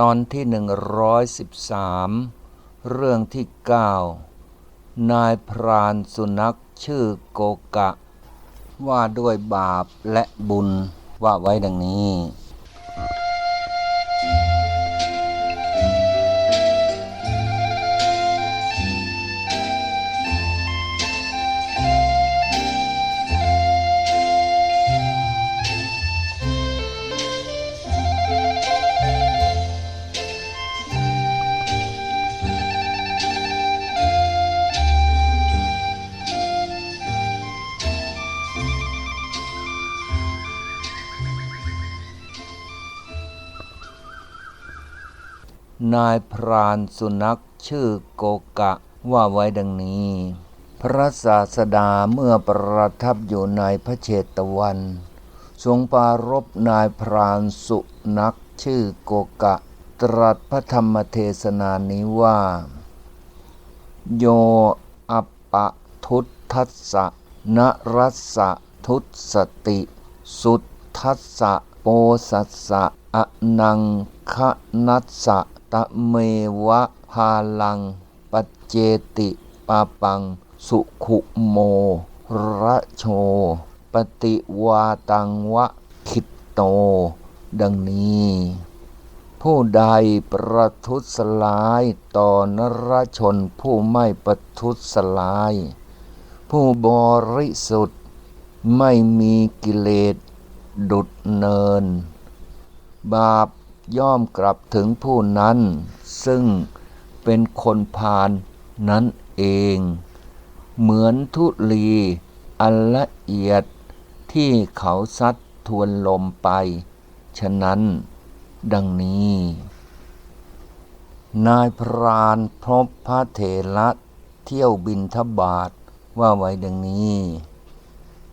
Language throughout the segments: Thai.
ตอนที่หนึ่งร้อยสิบสามเรื่องที่เก้านายพรานสุนัขชื่อโกกะ ว่าด้วยบาปและบุญว่าไว้ดังนี้ นายพรานสุนัขชื่อโกกะว่าไว้ดังนี้ พระศาสดาเมื่อประทับอยู่ในพระเชตวัน ทรงปรารบนายพรานสุนัขชื่อโกกะ ตรัสพระธรรมเทศนานี้ว่า โยอัปปะทุตทัสสะนรัสสะทุตสติ สุทธัสสะโปสัสสะอนังคะนัสสะ ตะเมวะพาลังปัจเจติปาปัง สุขุโมระโช ปฏิวาตังวะคิตโต ดังนี้ ผู้ใดประทุษร้ายต่อนรชนผู้ไม่ประทุษร้าย ผู้บริสุทธิ์ไม่มีกิเลสดุดเนิน บาป ย่อมกลับถึงผู้นั้น ซึ่งเป็นคนพาลนั้นเอง เหมือนทุลีอันละเอียดที่เขาซัดทวนลมไป ฉะนั้นดังนี้ นายพรานพบพระเถระเที่ยวบินทบาทว่าไว้ดังนี้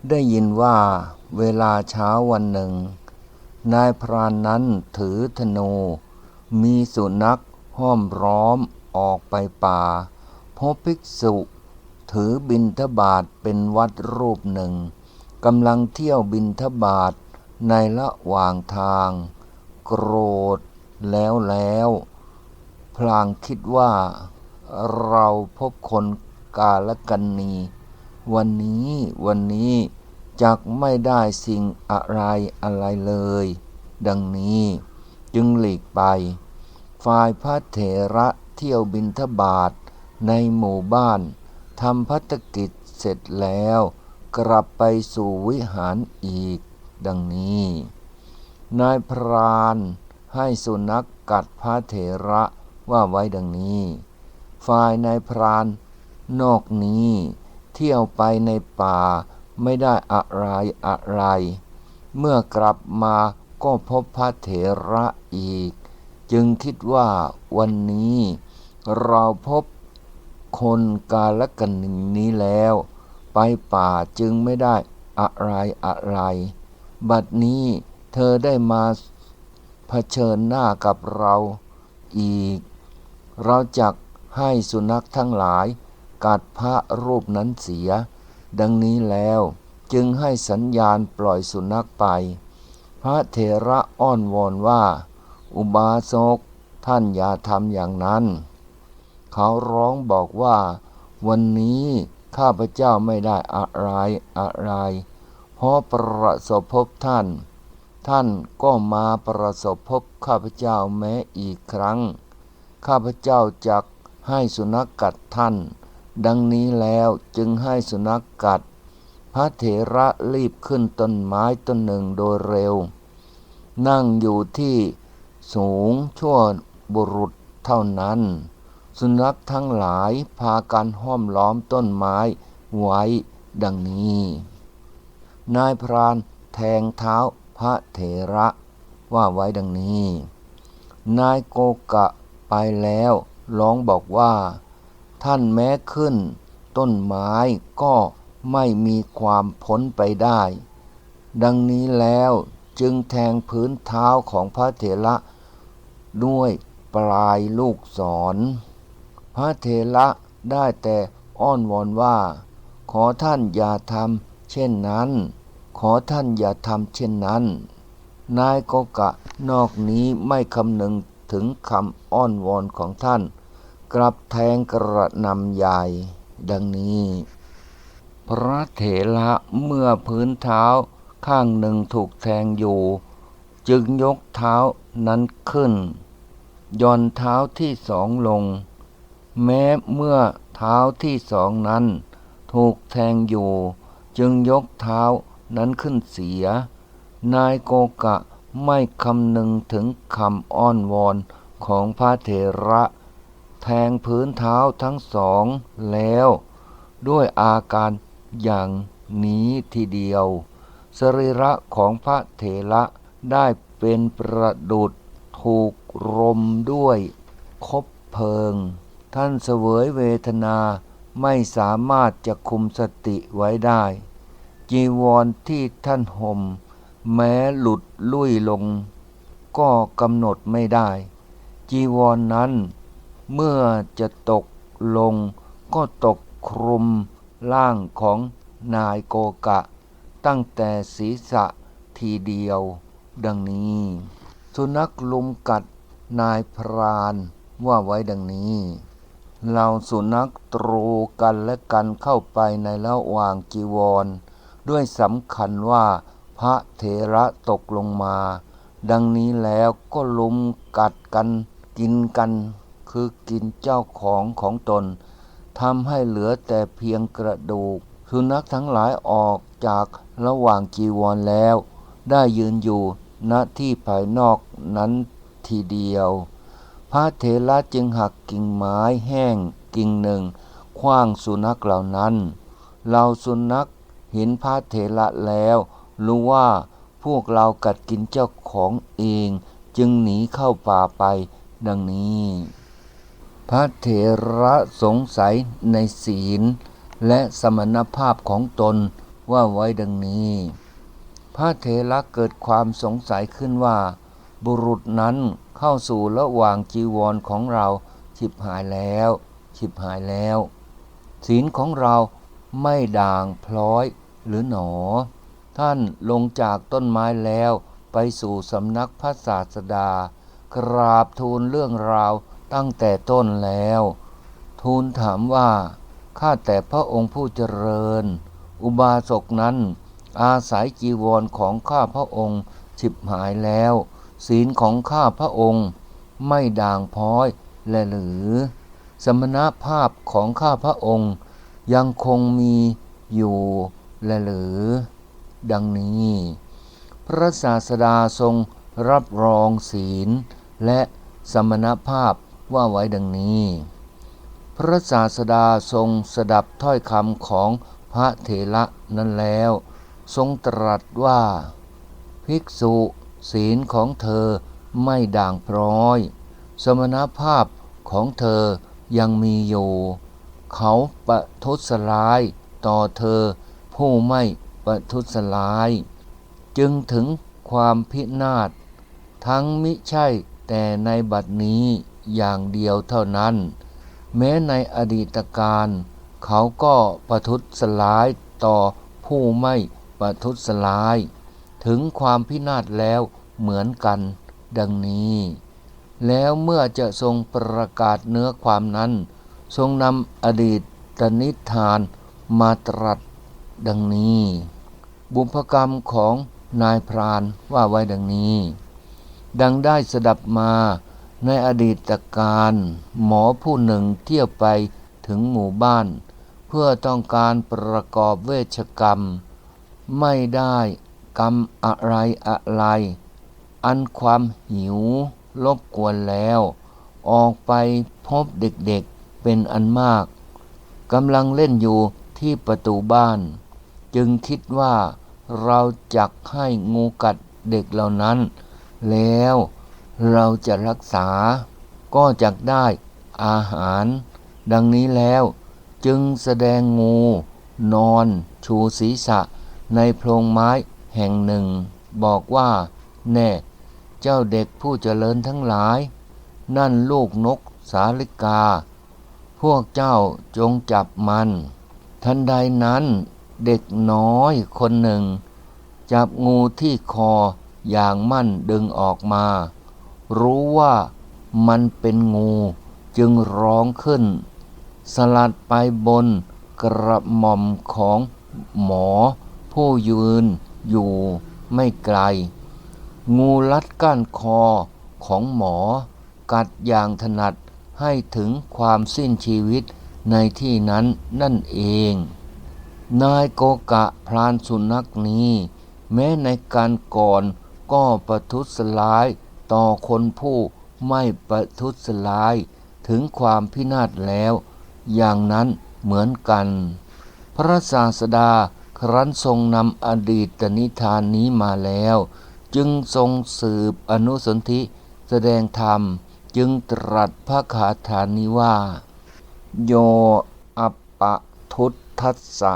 ได้ยินว่าเวลาเช้าวันหนึ่ง นายพรานนั้นถือธนู มีสุนัขห้อมร้อมออกไปป่า พบภิกษุถือบินทบาทเป็นวัดรูปหนึ่งกำลังเที่ยวบินทบาทในละหว่างทาง โกรธแล้วแล้ว พลางคิดว่าเราพบคนกาลกันนี วันนี้วันนี้ จักไม่ได้สิ่งอะไรอะไรเลย ดังนี้จึงหลีกไป ฝ่ายพระเถระเที่ยวบินทบาทในหมู่บ้านทำพัฒกิจเสร็จแล้ว กลับไปสู่วิหารอีก ดังนี้ นายพรานให้สุนัขกกัดพระเถระว่าไว้ดังนี้ ฝ่ายนายพรานนอกนี้ เที่ยวไปในป่า ไม่ได้อะไรอะไร เมื่อกลับมาก็พบพระเถระอีก จึงคิดว่าวันนี้เราพบคนกาลกันนี้แล้ว ไปป่าจึงไม่ได้อะไรอะไร บัดนี้เธอได้มาเผชิญหน้ากับเราอีก เราจักให้สุนัขทั้งหลาย กัดพระรูปนั้นเสีย ดังนี้แล้วจึงให้สัญญาณปล่อยสุนัขไป พระเถระอ้อนวอนว่า อุบาสกท่านอย่าทำอย่างนั้น เขาร้องบอกว่า วันนี้ข้าพเจ้าไม่ได้อะไรอะไร เพราะประสบพบท่าน ท่านก็มาประสบพบข้าพเจ้าแม้อีกครั้ง ข้าพเจ้าจักให้สุนัขกกัดท่าน ดังนี้แล้วจึงให้สุนัขกกัด พระเถระรีบขึ้นต้นไม้ต้นหนึ่งโดยเร็ว นั่งอยู่ที่สูงชั่วบุรุษเท่านั้น สุนัขทั้งหลายพากันห้อมล้อมต้นไม้ไว้ดังนี้ นายพรานแทงเท้าพระเถระว่าไว้ดังนี้ นายโกกะไปแล้วร้องบอกว่า ท่านแม้ขึ้น ต้นไม้ก็ไม่มีความพ้นไปได้ ดังนี้แล้วจึงแทงพื้นเท้าของพระเถระด้วยปลายลูกศร พระเถระได้แต่อ้อนวอนว่า ขอท่านอย่าทำเช่นนั้น ขอท่านอย่าทำเช่นนั้น นายกกะนอกนี้ไม่คำนึงถึงคำอ้อนวอนของท่าน กลับแทงกระนำใหญ่ ดังนี้ พระเถระเมื่อพื้นเท้าข้างหนึ่งถูกแทงอยู่ จึงยกเท้านั้นขึ้น ย่อนเท้าที่สองลง แม้เมื่อเท้าที่สองนั้น ถูกแทงอยู่ จึงยกเท้านั้นขึ้นเสีย นายโกกะไม่คำนึงถึงคำอ้อนวอนของพระเถระ แทงพื้นเท้าทั้งสองแล้ว ด้วยอาการอย่างนี้ทีเดียว สรีระของพระเถระได้เป็นประดุดถูกรมด้วยคบเพลิง ท่านเสวยเวทนาไม่สามารถจะคุมสติไว้ได้ จีวรที่ท่านห่ม แม้หลุดลุ่ยลง ก็กำหนดไม่ได้ จีวรนนั้น เมื่อจะตกลงก็ตกคลุมร่างของนายโกกะ ตั้งแต่ศีรษะทีเดียว ดังนี้ สุนัขลุมกัดนายพรานว่าไว้ดังนี้ เราสุนัขตรูกันและกันเข้าไปในระว่างจีวร ด้วยสำคัญว่าพระเถระตกลงมา ดังนี้แล้วก็ลุมกัดกันกินกัน คือกินเจ้าของของตนทำให้เหลือแต่เพียงกระดูก สุนัขทั้งหลายออกจากระหว่างจีวรแล้ว ได้ยืนอยู่ณที่ภายนอกนั้นทีเดียว พระเถระจึงหักกิ่งไม้แห้งกิ่งหนึ่งคว้างสุนัขเหล่านั้นเราสุนัขเห็นพระเถระแล้ว รู้ว่าพวกเรากัดกินเจ้าของเอง จึงหนีเข้าป่าไปดังนี้ พระเถระสงสัยในศีล และสมณภาพของตนว่าไว้ดังนี้ พระเถระเกิดความสงสัยขึ้นว่า บุรุษนั้นเข้าสู่ระหว่างจีวรของเราฉิบหายแล้วฉิบหายแล้ว ศีลของเราไม่ด่างพร้อยหรือหนอ ท่านลงจากต้นไม้แล้วไปสู่สำนักพระศาสดา กราบทูลเรื่องราว ตั้งแต่ต้นแล้ว ทูลถามว่า ข้าแต่พระองค์ผู้เจริญ อุบาสกนั้น อาศัยจีวรของข้าพระองค์ฉิบหายแล้ว ศีลของข้าพระองค์ไม่ด่างพร้อยและหรือ สมณภาพของข้าพระองค์ยังคงมีอยู่และหรือ ดังนี้ พระศาสดาทรงรับรองศีลและสมณภาพ ว่าไว้ดังนี้ พระศาสดาทรงสดับถ้อยคำของพระเถระนั้นแล้ว ทรงตรัสว่า ภิกษุศีลของเธอไม่ด่างพร้อย สมณภาพของเธอยังมีอยู่ เขาประทุษร้ายต่อเธอผู้ไม่ประทุษร้าย จึงถึงความพินาศทั้งมิใช่แต่ในบัดนี้ อย่างเดียวเท่านั้น แม้ในอดีตการเขาก็ประทุษร้ายต่อผู้ไม่ประทุษร้าย ถึงความพินาศแล้วเหมือนกันดังนี้ แล้วเมื่อจะทรงประกาศเนื้อความนั้น ทรงนำอดีตตนิทานมาตรัสดังนี้ บุพกรรมของนายพรานว่าไว้ดังนี้ ดังได้สดับมา ในอดีตการหมอผู้หนึ่งเที่ยวไปถึงหมู่บ้าน เพื่อต้องการประกอบเวชกรรม ไม่ได้กรรมอะไรอะไร อันความหิวรบกวนแล้ว ออกไปพบเด็กๆเป็นอันมากกำลังเล่นอยู่ที่ประตูบ้าน จึงคิดว่าเราจักให้งูกัดเด็กเหล่านั้น แล้ว เราจะรักษาก็จักได้อาหาร ดังนี้แล้วจึงแสดงงู นอนชูศีรษะ ในโพรงไม้แห่งหนึ่ง บอกว่า แน่ เจ้าเด็กผู้เจริญทั้งหลาย นั่นลูกนกสาลิกา พวกเจ้าจงจับมัน ทันใดนั้นเด็กน้อยคนหนึ่ง จับงูที่คออย่างมั่นดึงออกมา รู้ว่ามันเป็นงูจึงร้องขึ้น สลัดไปบนกระหม่อมของหมอ ผู้ยืนอยู่ไม่ไกล งูลัดก้านคอของหมอ กัดอย่างถนัดให้ถึงความสิ้นชีวิตในที่นั้นนั่นเอง นายโกกะพรานสุนัขนี้ แม้ในการก่อนก็ประทุษร้าย ต่อคนผู้ไม่ประทุษร้ายถึงความพินาศแล้ว อย่างนั้นเหมือนกัน พระศาสดาครั้นทรงนำอดีตนิทานนี้มาแล้ว จึงทรงสืบอนุสนธิแสดงธรรมจึงตรัสพระคาถานี้ว่า โยอัปปะทุตทัสสะ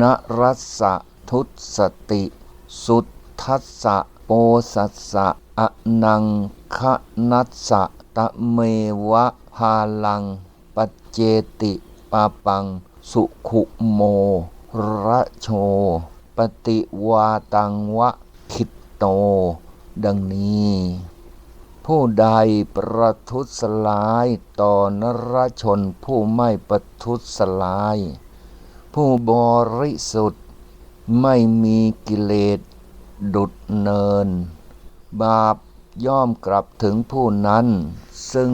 นรัสสะทุตสติ สุทธัสสะโปสัสสะ อนังคะนัสสะตะเมวะพาลังปัจเจติปาปัง สุขุโมระโช ปฏิวาตังวะคิตโต ดังนี้ ผู้ใดประทุษร้ายต่อนรชนผู้ไม่ประทุษร้าย ผู้บริสุทธิ์ไม่มีกิเลสดุดเนิน บาปย่อมกลับถึงผู้นั้น ซึ่ง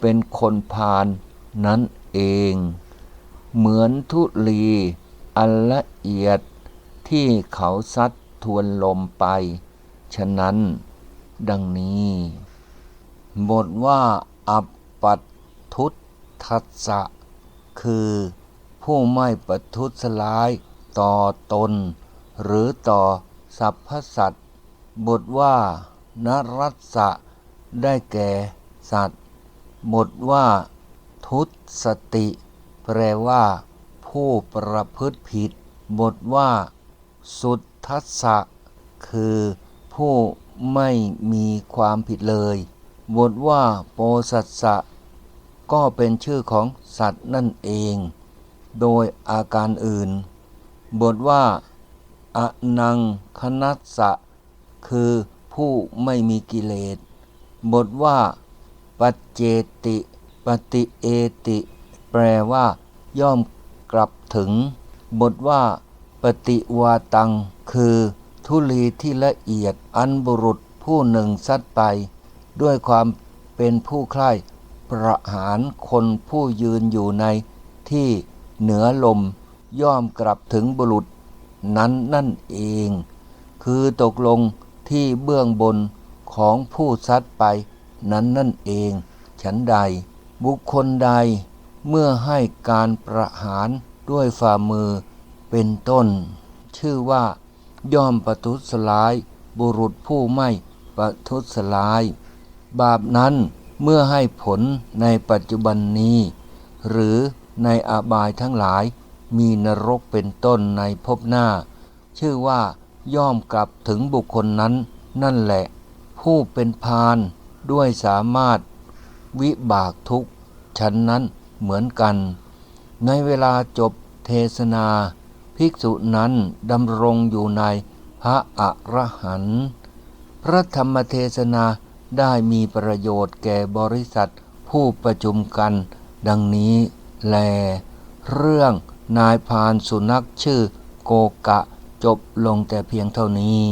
เป็นคนพาลนั้นเอง เหมือนทุลีอันละเอียดที่เขาซัดทวนลมไป ฉะนั้นดังนี้ บทว่าอัปปัตทุตทัสสะคือผู้ไม่ประทุษร้ายต่อตน หรือต่อสรรพสัตว บทว่านรัสสะได้แก่สัตว์ บทว่า ทุตสติ แปลว่า ผู้ประพฤติผิด บทว่า สุทธัสสะคือ ผู้ไม่มีความผิดเลย บทว่า โปสัสสะก็เป็นชื่อของสัตว์นั่นเอง โดยอาการอื่น บทว่า อนังคนัสสะ คือผู้ไม่มีกิเลส บทว่าปัจเจติปฏิเอติ แปลว่า ย่อมกลับถึง บทว่า ปฏิวาตัง คือทุลีที่ละเอียดอันบุรุษผู้หนึ่งซัดไป ด้วยความเป็นผู้ใคร่ประหารคนผู้ยืนอยู่ในที่เหนือลมย่อมกลับถึงบุรุษนั้นนั่นเอง คือตกลง ที่เบื้องบนของผู้ซัดไปนั้นนั่นเอง ฉันใด บุคคลใด เมื่อให้การประหารด้วยฝ่ามือเป็นต้น ชื่อว่า ย่อมประทุษร้าย บุรุษผู้ไม่ประทุษร้าย บาปนั้นเมื่อให้ผลในปัจจุบันนี้ หรือในอาบายทั้งหลายมีนรกเป็นต้นในภพหน้า ชื่อว่า ย่อมกลับถึงบุคคลนั้น นั่นแหละ ผู้เป็นพานด้วยสามารถวิบากทุกข์ฉันนั้นเหมือนกัน ในเวลาจบเทศนา ภิกษุนั้นดำรงอยู่ในพระอรหันต์พระธรรมเทศนาได้มีประโยชน์แก่บริษัทผู้ประชุมกัน ดังนี้แล เรื่องนายพานสุนัขชื่อโกกะ จบลงแต่เพียงเท่านี้